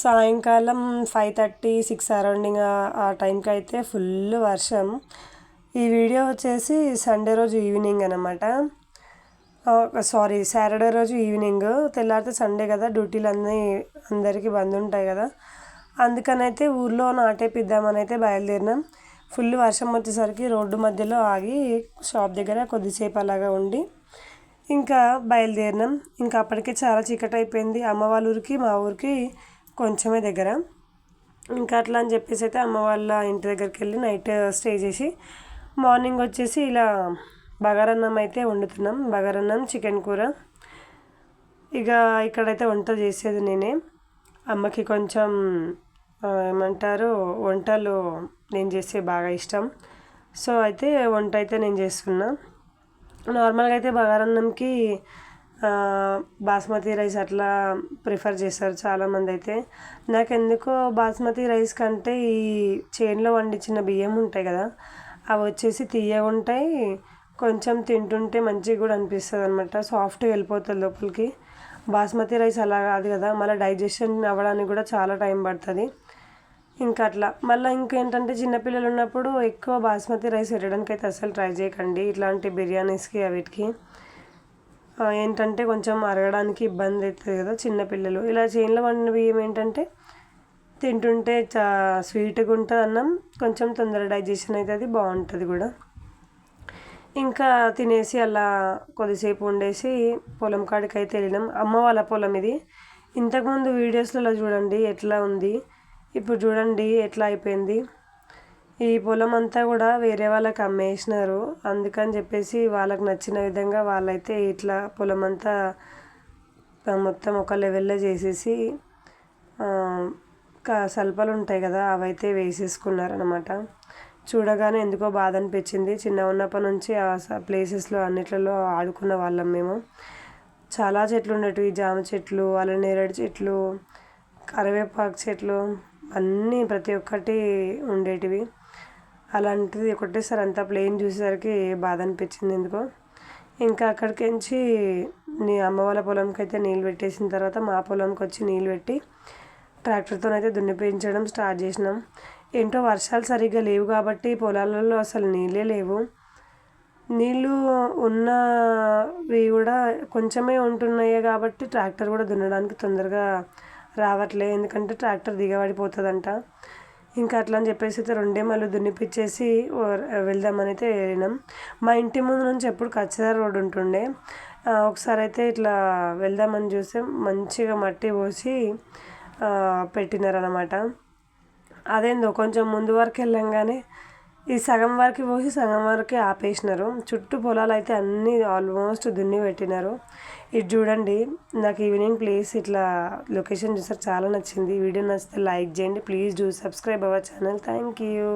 సాయంకాలం five thirty six అరౌండింగ్ ఆ టైంకి అయితే ఫుల్ వర్షం. ఈ వీడియో వచ్చేసి సండే రోజు ఈవినింగ్ అనమాట సారీ సాటర్డే రోజు ఈవినింగ్. తెల్లారితే సండే కదా డ్యూటీలు అన్నీ అందరికీ బంద్ ఉంటాయి కదా. అందుకనైతే ఊర్లో నాటేపిద్దామని అయితే బయలుదేరినాం. ఫుల్ వర్షం వచ్చేసరికి రోడ్డు మధ్యలో ఆగి షాప్ దగ్గర కొద్దిసేపు అలాగా ఉండి ఇంకా బయలుదేరినాం. ఇంకా అప్పటికే చాలా చీకటి అయిపోయింది అమ్మ వాళ్ళ ఊరికి మా ఊరికి కొంచెమే దగ్గర. ఇంకా అట్లా అని చెప్పేసి అయితే అమ్మ వాళ్ళ ఇంటి దగ్గరికి వెళ్ళి నైట్ స్టే చేసి మార్నింగ్ వచ్చేసి ఇలా బగారన్నం అయితే వండుతున్నాం. బగారన్నం చికెన్ కూర. ఇక ఇక్కడైతే వంట చేసేది నేనే. అమ్మకి కొంచెం ఏమంటారు వంటలు నేను చేస్తే బాగా ఇష్టం. సో అయితే వంట అయితే నేను చేస్తున్నా. నార్మల్గా అయితే బగారన్నంకి బాస్మతి రైస్ అట్లా ప్రిఫర్ చేస్తారు చాలామంది అయితే నాకు ఎందుకో బాస్మతి రైస్ కంటే ఈ చేనులో వండించిన బియ్యం ఉంటాయి కదా అవి వచ్చేసి తీయగా ఉంటాయి కొంచెం తింటుంటే మంచిగా కూడా అనిపిస్తుంది అనమాట సాఫ్ట్గా వెళ్ళిపోతుంది లోపలికి. బాస్మతి రైస్ అలా కాదు కదా మళ్ళీ డైజెషన్ అవ్వడానికి కూడా చాలా టైం పడుతుంది. ఇంకా అట్లా. మళ్ళీ ఇంకేంటంటే చిన్నపిల్లలు ఉన్నప్పుడు ఎక్కువ బాస్మతి రైస్ పెట్టడానికి అయితే అసలు ట్రై చేయకండి ఇట్లాంటి బిర్యానీస్కి అవిటికి. ఏంటంటే కొంచెం అరగడానికి ఇబ్బంది అవుతుంది కదా చిన్నపిల్లలు ఇలా చేనులో వండిన బియ్యం ఏంటంటే తింటుంటే చా స్వీట్గా ఉంటుంది అన్నం కొంచెం తొందర డైజెషన్ అవుతుంది బాగుంటుంది కూడా. ఇంకా తినేసి అలా కొద్దిసేపు ఉండేసి పొలం కాడికి అయితే వెళ్ళినాం. అమ్మ వాళ్ళ పొలం ఇది. ఇంతకుముందు వీడియోస్లలో చూడండి ఎట్లా ఉంది. ఇప్పుడు చూడండి ఎట్లా అయిపోయింది. ఈ పొలం అంతా కూడా వేరే వాళ్ళకి అమ్మేసినారు. అందుకని చెప్పేసి వాళ్ళకి నచ్చిన విధంగా వాళ్ళైతే ఇట్లా పొలం అంతా మొత్తం ఒక లెవెల్లో చేసేసి సల్పలు ఉంటాయి కదా అవైతే వేసేసుకున్నారనమాట చూడగానే ఎందుకో బాధ అనిపించింది. చిన్న ఉన్నప్పటి నుంచి ఆ ప్లేసెస్లో అన్నిట్లలో ఆడుకున్న వాళ్ళం మేము. చాలా చెట్లు ఉండేటివి. జామ చెట్లు అలనేరేడు చెట్లు కరివేపాకు చెట్లు అన్నీ ప్రతి ఒక్కటి ఉండేటివి. అలాంటిది ఒకటేసారి అంతా ప్లేన్ చూసేసరికి బాధ అనిపించింది ఎందుకో. ఇంకా అక్కడికించి నీ అమ్మ వాళ్ళ పొలంకి అయితే నీళ్ళు పెట్టేసిన తర్వాత మా పొలంకి వచ్చి నీళ్ళు పెట్టి ట్రాక్టర్తోనైతే దున్నిపించడం స్టార్ట్ చేసినాం. ఏంటో వర్షాలు సరిగ్గా లేవు కాబట్టి పొలాలలో అసలు నీళ్ళే లేవు. నీళ్ళు ఉన్నవి కూడా కొంచెమే ఉంటున్నాయి కాబట్టి ట్రాక్టర్ కూడా దున్నడానికి తొందరగా రావట్లే. ఎందుకంటే ట్రాక్టర్ దిగబడిపోతుందంట. ఇంకా అట్లా అని చెప్పేసి అయితే రెండే మళ్ళీ దున్నిపించేసి వెళ్దామని అయితే వెళ్ళినాం. మా ఇంటి ముందు నుంచి ఎప్పుడు కచ్చదార రోడ్ ఉంటుండే. ఒకసారి అయితే ఇట్లా వెళ్దామని చూస్తే మంచిగా మట్టి పోసి పెట్టినారనమాట అదేందో కొంచెం ముందు వరకు వెళ్ళంగానే ఈ సగం వరకు పోసి సగం వరకే ఆపేసినారు. చుట్టూ పొలాలు అయితే అన్నీ ఆల్మోస్ట్ దున్ని పెట్టినారు. ఇది చూడండి నాకు ఈవినింగ్ ప్లేస్ ఇట్లా లొకేషన్ చూసారు చాలా నచ్చింది. వీడియో నచ్చితే లైక్ చేయండి. Please do subscribe our channel. Thank you.